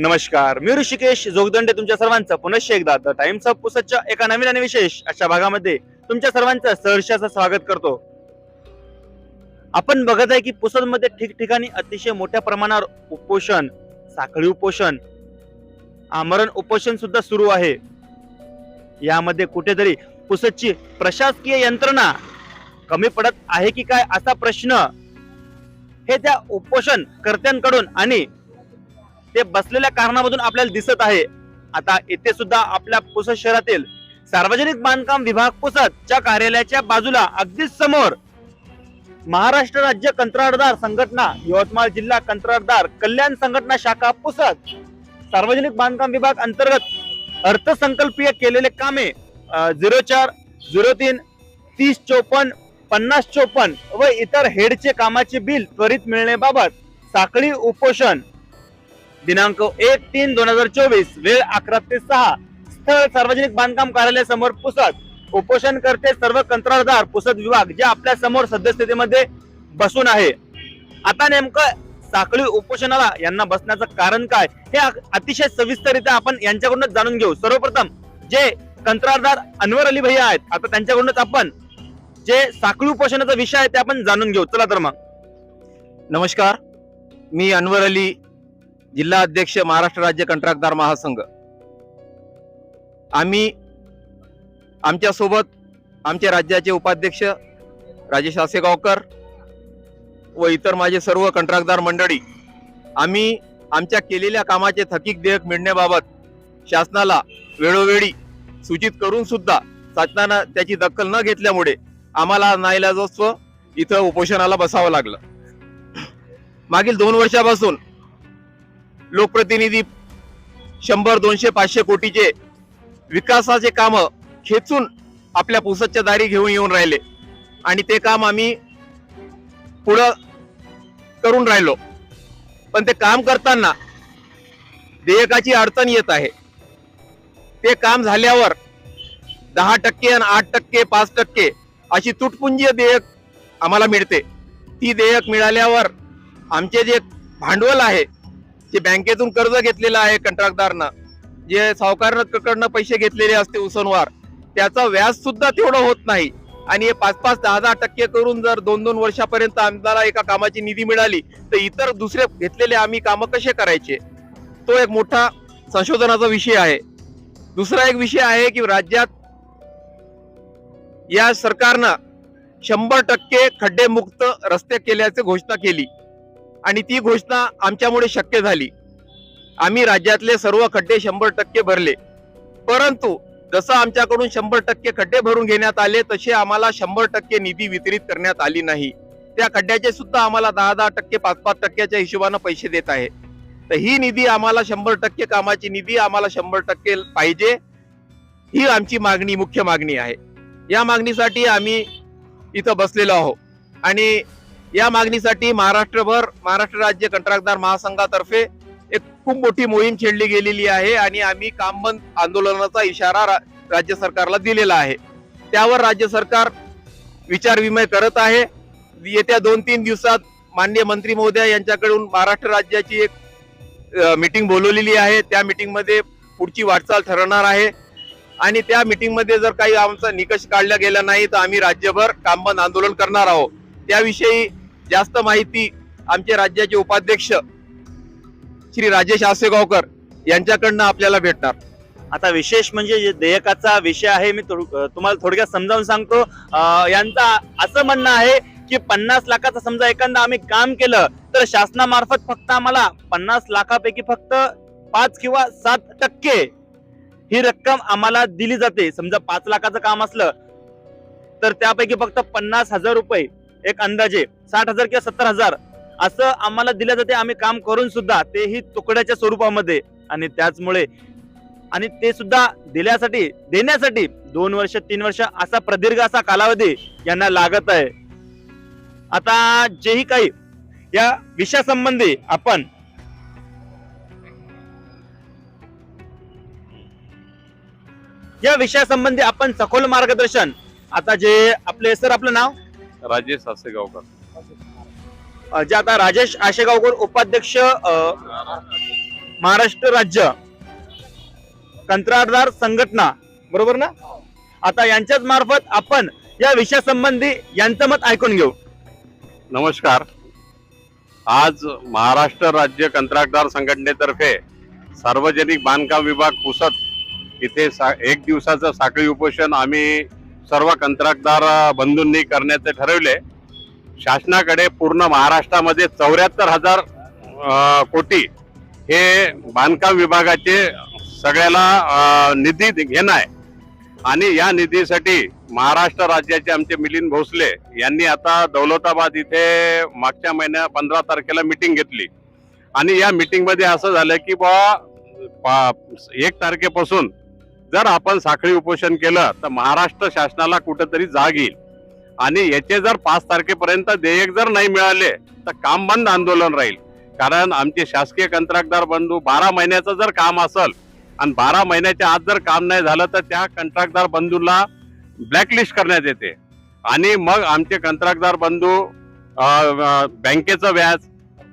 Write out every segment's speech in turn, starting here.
नमस्कार मी ऋषिकेश जोगदंडे तुमच्या सर्वांचं पुनश्च एकदा द टाइम्स ऑफ पुसदच्या एका नवीन आणि विशेष अशा भागामध्ये तुमच्या सर्वांचं सहर्षाचं स्वागत करतो. आपण बघत आहे की पुसदमध्ये ठिकठिकाणी अतिशय मोठ्या प्रमाणावर उपोषण साखळी उपोषण आमरण उपोषण सुद्धा सुरू आहे. यामध्ये कुठेतरी पुसदची प्रशासकीय यंत्रणा कमी पडत आहे की काय असा प्रश्न हे त्या उपोषण कर्त्यांकडून आणि ते बसलेल्या कारणामधून आपल्याला दिसत आहे. आता येथे सुद्धा आपल्या पुसद शहरातील सार्वजनिक बांधकाम विभाग पुसदच्या कार्यालयाच्या बाजूला अगदी समोर महाराष्ट्र राज्य कंत्राटदार संघटना यवतमाळ जिल्हा कंत्राटदार कल्याण संघटना शाखा पुसद सार्वजनिक बांधकाम विभाग अंतर्गत अर्थसंकल्पीय केलेले कामे झिरो चार झिरो तीन तीस चोपन्न पन्नास चोपन्न व इतर हेडचे कामाचे बिल त्वरित मिळण्याबाबत साखळी उपोषण दिनांक एक तीन दोन हजार चोवीस वेळ अकरा ते सहा. स्थळ सार्वजनिक बांधकाम कार्यालय समोर पुसद. उपोषण करते सर्व कंत्राटदार पुसद विभाग जे आपल्यासमोर सद्यस्थितीमध्ये बसून आहे. आता नेमकं साखळी उपोषणाला यांना बसण्याचं कारण काय हे अतिशय सविस्तररित्या आपण यांच्याकडूनच जाणून घेऊ. सर्वप्रथम जे कंत्राटदार अनवर अली भैया आहेत आता त्यांच्याकडूनच आपण जे साखळी उपोषणाचा विषय आहे ते आपण जाणून घेऊ. चला तर मग. नमस्कार मी अनवर अली जिल्हा अध्यक्ष महाराष्ट्र राज्य कंत्राटदार महासंघ. आम्ही आमच्यासोबत राज्याचे उपाध्यक्ष राजेश आसेगावकर व इतर माझे सर्व कंत्राटदार मंडळी आम्ही आमच्या केलेल्या कामाचे थकीक देयक मिळण्याबाबत शासनाला वेळोवेळी सूचित करून सुद्धा शासनानं त्याची दखल न घेतल्यामुळे आम्हाला नाईलाजस्व इथं उपोषणाला बसावं लागलं. मागील दोन वर्षापासून लोकप्रतिनिधी शंभर दोनशे पाचशे कोटीचे विकासाचे काम खेचून आपल्या पुसदच्या दारी घेऊन येऊन राहिले. आणि ते काम आम्ही पुढं करून राहिलो. पण ते काम करताना देयकाची अडचण येत आहे. ते काम झाल्यावर दहा टक्के आणि आठ टक्के पाच टक्के अशी तुटपुंजीय देयक आम्हाला मिळते. ती देयक मिळाल्यावर आमचे जे भांडवल आहे जे बँकेतून कर्ज घेतलेलं आहे कंत्राटदारनं. जे सावकारकडनं पैसे घेतलेले असते उसनवार त्याचा व्याज सुद्धा तेवढं होत नाही. आणि हे पाच पाच दहा दहा टक्के करून जर दोन दोन वर्षापर्यंत आम्हाला एका कामाची निधी मिळाली तर इतर दुसरे घेतलेले आम्ही कामं कसे करायचे? तो एक मोठा संशोधनाचा विषय आहे. दुसरा एक विषय आहे की राज्यात या सरकारनं शंभर टक्के खड्डेमुक्त रस्ते केल्याची घोषणा केली. आणि ती घोषणा आमच्यामुळे शक्य झाली. आम्ही राज्यातले सर्व खड्डे शंभर टक्के भरले. परंतु जसं आमच्याकडून शंभर टक्के खड्डे भरून घेण्यात आले तसे आम्हाला शंभर टक्के निधी वितरित करण्यात आली नाही. त्या खड्ड्याचे सुद्धा आम्हाला दहा दहा टक्के पाच पाच टक्क्याच्या हिशोबानं पैसे देत आहे. तर ही निधी आम्हाला शंभर टक्के कामाची निधी आम्हाला शंभर टक्के पाहिजे ही आमची मागणी मुख्य मागणी आहे. या मागणीसाठी आम्ही इथं बसलेलो आहोत. आणि या मागणीसाठी महाराष्ट्रभर महाराष्ट्र राज्य कंत्राटदार महासंघातर्फे एक खूप मोठी मोहीम छेडली गेलेली आहे आणि आम्ही काम बंद आंदोलनाचा इशारा रा- राज्य सरकारला दिलेला आहे. त्यावर राज्य सरकार विचारविमय करत आहे. येत्या दोन तीन दिवसात माननीय मंत्री महोदय यांच्याकडून महाराष्ट्र राज्याची एक मीटिंग बोलवलेली आहे. त्या मीटिंगमध्ये पुढची वाटचाल ठरवणार आहे. आणि त्या मीटिंगमध्ये जर काही आमचा निकष काढला गेला नाही तर आम्ही राज्यभर काम बंद आंदोलन करणार आहोत. त्याविषयी जास्त माहिती आमचे राज्याचे उपाध्यक्ष श्री राजेश आसेगावकर यांच्याकडनं आपल्याला भेटणार. आता विशेष म्हणजे जे देयकाचा विषय आहे मी तुम्हाला थोडक्यात समजावून सांगतो. यांचा असं म्हणणं आहे की पन्नास लाखाचं समजा एखादा आम्ही काम केलं तर शासनामार्फत फक्त आम्हाला पन्नास लाखापैकी फक्त पाच किंवा सात टक्के ही रक्कम आम्हाला दिली जाते. समजा पाच लाखाचं काम असलं तर त्यापैकी फक्त पन्नास हजार रुपये एक अंदाजे साठ हजार किंवा सत्तर हजार असं आम्हाला दिलं जाते. आम्ही काम करून सुद्धा तेही तुकड्याच्या स्वरूपामध्ये. आणि त्याचमुळे आणि ते सुद्धा दिल्यासाठी देण्यासाठी दोन वर्ष तीन वर्ष असा प्रदीर्घ असा कालावधी यांना लागत आहे. आता जेही काही या विषयासंबंधी आपण या विषयासंबंधी आपण सखोल मार्गदर्शन आता जे आपले सर आपलं नाव? राजेश सासेगावकर अ, जे आता राजेश आशेगावकर उपाध्यक्ष अ, महाराष्ट्र राज्य कंत्राटदार संघटना बरोबर ना? आता यांच्याच मार्फत आपण या विषयासंबंधी यांचं मत ऐकून घेऊ. नमस्कार. आज महाराष्ट्र राज्य कंत्राटदार संघटनेतर्फे सार्वजनिक बांधकाम विभाग पुसद इथे सा एक दिवसाचं साखळी उपोषण आम्ही सर्व कंत्राटदार बंधूंनी करण्याचे ठरवले. शासनाकडे पूर्ण महाराष्ट्रामध्ये चौऱ्याहत्तर हजार कोटी हे बांधकाम विभागाचे सगळ्याला निधी घेणं आहे. आणि या निधीसाठी महाराष्ट्र राज्याचे आमचे मिलिंद भोसले यांनी आता दौलताबाद इथे मागच्या महिन्या पंधरा तारखेला मिटिंग घेतली. आणि या मीटिंगमध्ये असं झालं की बा एक तारखेपासून जर आपण साखळी उपोषण केलं तर महाराष्ट्र शासनाला कुठंतरी जाग येईल. आणि याचे जर पाच तारखेपर्यंत देयक जर नाही मिळाले तर काम बंद आंदोलन राहील. कारण आमचे शासकीय कंत्राटदार बंधू बारा महिन्याचं जर काम असेल आणि बारा महिन्याच्या आत जर काम नाही झालं तर त्या कंत्राटदार बंधूला ब्लॅकलिस्ट करण्यात येते. आणि मग आमचे कंत्राटदार बंधू बँकेचं व्याज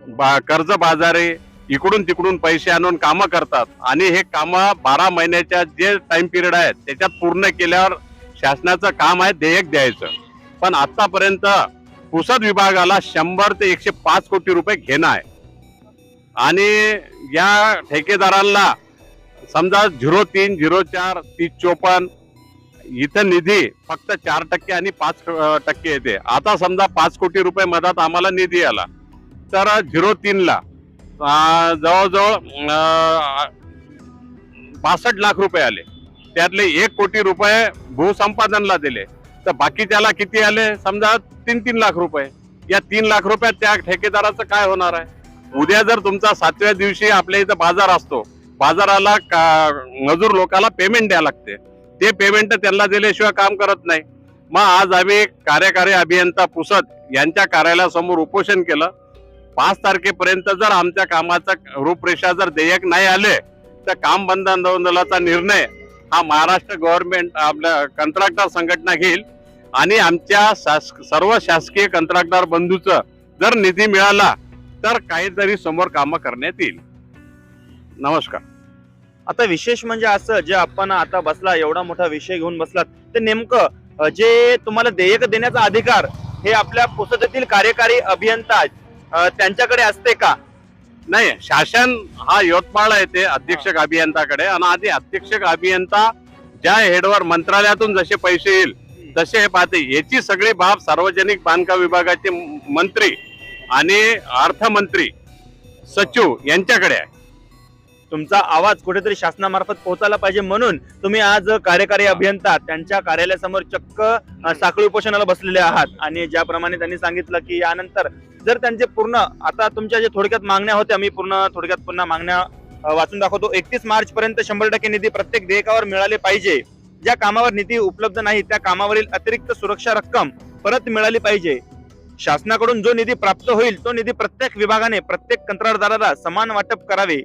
बा- कर्ज बाजारी इकडून तिकडून पैसे आणून कामं करतात. आणि हे कामं बारा महिन्याच्या जे टाइम पिरियड आहे त्याच्यात पूर्ण केल्यावर शासनाचं काम आहे देयक द्यायचं. पण आतापर्यंत पुसद विभागाला शंभर ते एकशे पाच कोटी रुपये घेणं आहे. आणि या ठेकेदारांना समजा झिरो तीन झिरो चार तीस चोपन्न इथं निधी फक्त चार टक्के आणि पाच टक्के येते. आता समजा पाच कोटी रुपये मधात आम्हाला निधी आला. तर झिरो तीनला जवळजवळ बासष्ट लाख रुपये आले. त्यातले एक कोटी रुपये भूसंपादनला दिले. तर बाकी त्याला किती आले? समजा तीन तीन लाख रुपये. या तीन लाख रुपयात त्या ठेकेदाराचं काय होणार आहे? उद्या जर तुमचा सातव्या दिवशी आपल्या इथं बाजार असतो बाजाराला का- मजूर लोकाला पेमेंट द्यावं लागते. ते पेमेंट त्यांना दिल्याशिवाय काम करत नाही. मग आज आम्ही कार्यकारी अभियंता पुसद यांच्या कार्यालयासमोर उपोषण केलं. पाच तारखेपर्यंत जर आमच्या कामाचा रूपरेषा जर देयक नाही आले तर काम बंद आंदोलनाचा निर्णय हा महाराष्ट्र गव्हर्नमेंट आपल्या कंत्राटदार संघटना घेईल. आणि आमच्या शास सर्व शासकीय कंत्राटदार बंधूचं जर निधी मिळाला तर काहीतरी समोर कामं करण्यात येईल. नमस्कार. आता विशेष म्हणजे असं जे आपण आता बसला एवढा मोठा विषय घेऊन बसलात ते नेमकं जे तुम्हाला देयक देण्याचा अधिकार हे आपल्या पुस्तकातील कार्यकारी अभियंता आहेत त्यांच्याकडे असते का? नाही शासन हा यवतमाळ येते अधीक्षक अभियंताकडे आणि आधी अधीक्षक अभियंता ज्या हेडवर मंत्रालयातून जसे पैसे येईल तसे हे पाहते. याची सगळी बाब सार्वजनिक बांधकाम विभागाचे मंत्री आणि अर्थमंत्री सचिव यांच्याकडे आहे. तुमचा आवाज कुठेतरी शासनामार्फत पोहोचायला पाहिजे म्हणून तुम्ही आज कार्यकारी अभियंता त्यांच्या कार्यालयासमोर चक्क साखळी उपोषणाला बसलेले आहात. आणि ज्याप्रमाणे त्यांनी सांगितलं की यानंतर जर त्यांचे पूर्ण आता तुमच्या जे थोडक्यात मागण्या होत्या मी पूर्ण थोडक्यात पुन्हा मागण्या वाचून दाखवतो. एकतीस मार्च पर्यंत शंभर टक्के निधी प्रत्येक देयकावर मिळाले पाहिजे. ज्या कामावर निधी उपलब्ध नाही त्या कामावरील अतिरिक्त सुरक्षा रक्कम परत मिळाली पाहिजे. शासनाकडून जो निधी प्राप्त होईल तो निधी प्रत्येक विभागाने प्रत्येक कंत्राटदाराला समान वाटप करावे.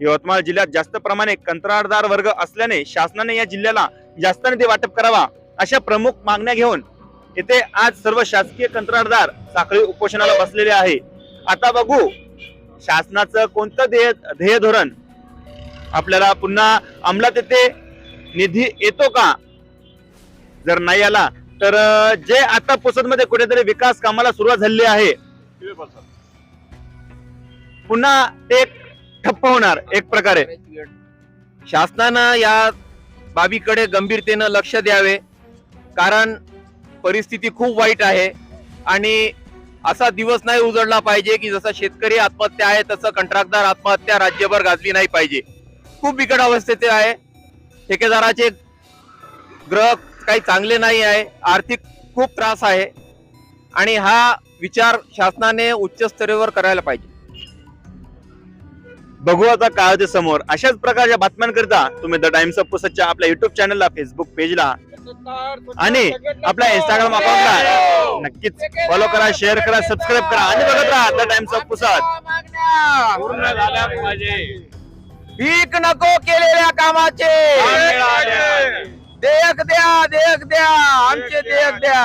यवतमाळ जिल्ह्यात जास्त प्रमाणे कंत्राटदार वर्ग असल्याने शासनाने या जिल्ह्याला जास्त निधी वाटप करावा अशा प्रमुख मागण्या घेऊन येथे आज सर्व शासकीय कंत्राटदार साखळी उपोषणाला बसलेले आहे. आता बघू शासनाचं कोणतं ध्येय ध्येय धोरण आपल्याला पुन्हा अंमलात येते निधी येतो का? जर नाही आला तर जे आता पुसदमध्ये कुठेतरी विकास कामाला सुरुवात झालेली आहे. पुन्हा ते ठप्प होणार एक प्रकारे. शासनानं या बाबीकडे गंभीरतेनं लक्ष द्यावे कारण परिस्थिती खूप वाईट आहे आणि असा दिवस नाही उजळला पाहिजे की जसा शेतकरी आत्महत्या आहे तसं कंत्राटदार आत्महत्या राज्यभर गाजली नाही पाहिजे. खूप बिकट अवस्थेचे आहे. ठेकेदाराचे ग्रह काही चांगले नाही आहे आर्थिक खूप त्रास आहे आणि हा विचार शासनाने उच्च स्तरावर करायला पाहिजे. बघू आता काय होते समोर. अशाच प्रकारच्या बातम्यांकरिता तुम्ही द टाइम्स ऑफ पुसदच्या आपल्या युट्यूब चॅनलला फेसबुक पेजला आणि आपल्या इंस्टाग्राम अकाउंटला नक्कीच फॉलो करा शेअर करा सबस्क्राईब करा आणि बघत राहा द टाइम्स ऑफ पुसद पाहिजे भीक नको केलेल्या कामाचे. देयक द्या देयक द्या. आमचे देयक द्या.